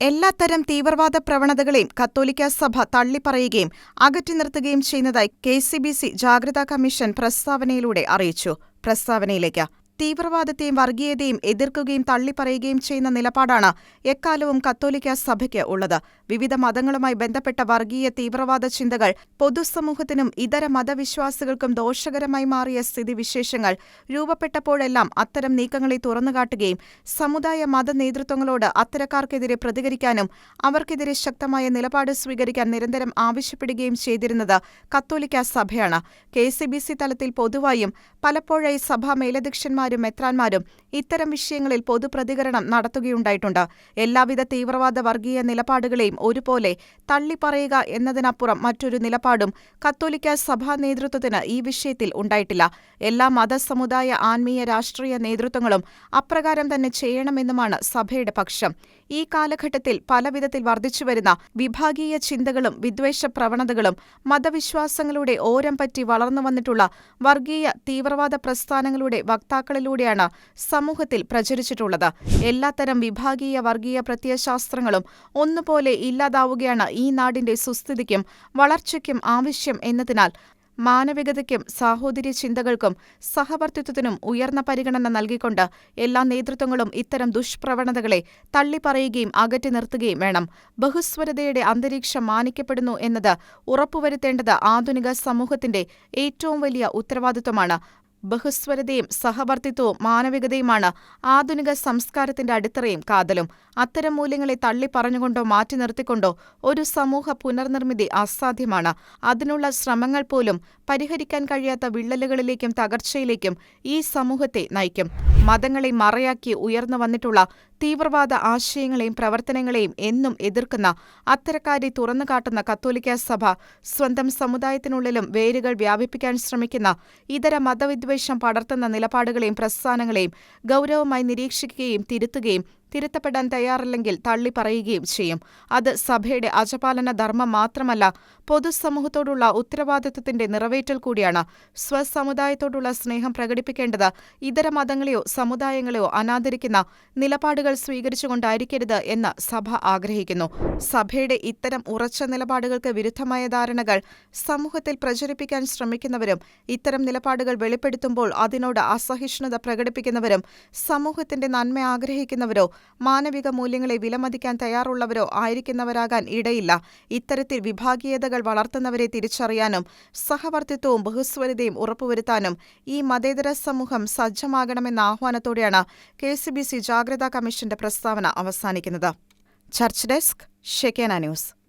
എല്ലാത്തരം തീവ്രവാദ പ്രവണതകളെയും കത്തോലിക്ക സഭ തള്ളിപ്പറയുകയും അകറ്റി നിർത്തുകയും ചെയ്യുന്നതായി കെ സി ബി സി ജാഗ്രതാ കമ്മീഷൻ പ്രസ്താവനയിലൂടെ അറിയിച്ചു. പ്രസ്താവനയിലേക്ക് തീവ്രവാദത്തെയും വർഗീയതയും എതിർക്കുകയും തള്ളിപ്പറയുകയും ചെയ്യുന്ന നിലപാടാണ് എക്കാലവും കത്തോലിക്ക സഭയ്ക്ക് ഉള്ളത്. വിവിധ മതങ്ങളുമായി ബന്ധപ്പെട്ട വർഗീയ തീവ്രവാദ ചിന്തകൾ പൊതുസമൂഹത്തിനും ഇതര മതവിശ്വാസികൾക്കും ദോഷകരമായി മാറിയ സ്ഥിതിവിശേഷങ്ങൾ രൂപപ്പെട്ടപ്പോഴെല്ലാം അത്തരം നീക്കങ്ങളെ തുറന്നുകാട്ടുകയും സമുദായ മത നേതൃത്വങ്ങളോട് അത്തരക്കാർക്കെതിരെ പ്രതികരിക്കാനും അവർക്കെതിരെ ശക്തമായ നിലപാട് സ്വീകരിക്കാൻ നിരന്തരം ആവശ്യപ്പെടുകയും ചെയ്തിരുന്നത് കത്തോലിക്ക സഭയാണ്. കെ സി ബി സി തലത്തിൽ പൊതുവായും പലപ്പോഴായി സഭാ മേലധ്യക്ഷന്മാരും മെത്രാന്മാരും ഇത്തരം വിഷയങ്ങളിൽ പൊതുപ്രതികരണം നടത്തുകയുണ്ടായിട്ടുണ്ട്. എല്ലാവിധ തീവ്രവാദ വർഗീയ നിലപാടുകളെയും ഒരുപോലെ തള്ളിപ്പറയുക എന്നതിനപ്പുറം മറ്റൊരു നിലപാടും കത്തോലിക്ക സഭാ നേതൃത്വത്തിന് ഈ വിഷയത്തിൽ ഉണ്ടായിട്ടില്ല. എല്ലാ മതസമുദായ ആത്മീയ രാഷ്ട്രീയ നേതൃത്വങ്ങളും അപ്രകാരം തന്നെ ചെയ്യണമെന്നുമാണ് സഭയുടെ പക്ഷം. ഈ കാലഘട്ടത്തിൽ പലവിധത്തിൽ വർദ്ധിച്ചുവരുന്ന വിഭാഗീയ ചിന്തകളും വിദ്വേഷ പ്രവണതകളും മതവിശ്വാസങ്ങളുടെ ഓരം പറ്റി വളർന്നു വന്നിട്ടുള്ള വർഗീയ തീവ്രവാദ പ്രസ്ഥാനങ്ങളുടെ വക്താക്കളിലൂടെയാണ് സമൂഹത്തിൽ പ്രചരിച്ചിട്ടുള്ളത്. എല്ലാത്തരം വിഭാഗീയ വർഗീയ പ്രത്യയശാസ്ത്രങ്ങളും ഒന്നുപോലെ ഇല്ലാതാവുകയാണ് ഈ നാടിന്റെ സുസ്ഥിതിക്കും വളർച്ചയ്ക്കും ആവശ്യം എന്നതിനാൽ മാനവികതയ്ക്കും സാഹോദര്യ ചിന്തകൾക്കും സഹവർത്തിത്വത്തിനും ഉയർന്ന പരിഗണന നൽകിക്കൊണ്ട് എല്ലാ നേതൃത്വങ്ങളും ഇത്തരം ദുഷ്പ്രവണതകളെ തള്ളിപ്പറയുകയും അകറ്റി നിർത്തുകയും വേണം. ബഹുസ്വരതയുടെ അന്തരീക്ഷം മാനിക്കപ്പെടുന്നു എന്നത് ഉറപ്പുവരുത്തേണ്ടത് ആധുനിക സമൂഹത്തിന്റെ ഏറ്റവും വലിയ ഉത്തരവാദിത്വമാണ്. ബഹുസ്വരതയും സഹവർത്തിത്വവും മാനവികതയുമാണ് ആധുനിക സംസ്കാരത്തിന്റെ അടിത്തറയും കാതലും. അത്തരം മൂല്യങ്ങളെ തള്ളിപ്പറഞ്ഞുകൊണ്ടോ മാറ്റി നിർത്തിക്കൊണ്ടോ ഒരു സമൂഹ പുനർനിർമ്മിതി അസാധ്യമാണ്. അതിനുള്ള ശ്രമങ്ങൾ പോലും പരിഹരിക്കാൻ കഴിയാത്ത വിള്ളലുകളിലേക്കും തകർച്ചയിലേക്കും ഈ സമൂഹത്തെ നയിക്കും. മതങ്ങളെ മറയാക്കി ഉയർന്നു വന്നിട്ടുള്ള തീവ്രവാദ ആശയങ്ങളെയും പ്രവർത്തനങ്ങളെയും എന്നും എതിർക്കുന്ന അത്തരക്കാരെ തുറന്നുകാട്ടുന്ന കത്തോലിക്ക സഭ സ്വന്തം സമുദായത്തിനുള്ളിലും വേരുകൾ വ്യാപിപ്പിക്കാൻ ശ്രമിക്കുന്ന ഇതര മതവിദ്വേഷം പടർത്തുന്ന നിലപാടുകളെയും പ്രസ്ഥാനങ്ങളെയും ഗൌരവമായി നിരീക്ഷിക്കുകയും തിരുത്തുകയും തിരുത്തപ്പെടാൻ തയ്യാറില്ലെങ്കിൽ തള്ളി പറയുകയും ചെയ്യും. അത് സഭയുടെ അജപാലന ധർമ്മം മാത്രമല്ല പൊതുസമൂഹത്തോടുള്ള ഉത്തരവാദിത്വത്തിന്റെ നിറവേറ്റൽ കൂടിയാണ്. സ്വസമുദായത്തോടുള്ള സ്നേഹം പ്രകടിപ്പിക്കേണ്ടത് ഇതര മതങ്ങളെയോ സമുദായങ്ങളെയോ അനാദരിക്കുന്ന നിലപാടുകൾ സ്വീകരിച്ചുകൊണ്ടായിരിക്കരുത് എന്ന് സഭ ആഗ്രഹിക്കുന്നു. സഭയുടെ ഇത്തരം ഉറച്ച നിലപാടുകൾക്ക് വിരുദ്ധമായ ധാരണകൾ സമൂഹത്തിൽ പ്രചരിപ്പിക്കാൻ ശ്രമിക്കുന്നവരും ഇത്തരം നിലപാടുകൾ വെളിപ്പെടുത്തുമ്പോൾ അതിനോട് അസഹിഷ്ണുത പ്രകടിപ്പിക്കുന്നവരും സമൂഹത്തിന്റെ നന്മ ആഗ്രഹിക്കുന്നവരോ മാനവിക മൂല്യങ്ങളെ വിലമതിക്കാൻ തയ്യാറുള്ളവരോ ആയിരിക്കുന്നവരാകാൻ ഇടയില്ല. ഇത്തരത്തിൽ വിഭാഗീയതകൾ വളർത്തുന്നവരെ തിരിച്ചറിയാനും സഹവർത്തിത്വവും ബഹുസ്വരതയും ഉറപ്പുവരുത്താനും ഈ മതേതര സമൂഹം സജ്ജമാകണമെന്ന ആഹ്വാനത്തോടെയാണ് കെ സി ബി സി ജാഗ്രതാ കമ്മീഷന്റെ പ്രസ്താവന അവസാനിക്കുന്നത്. Church desk Shekinah news.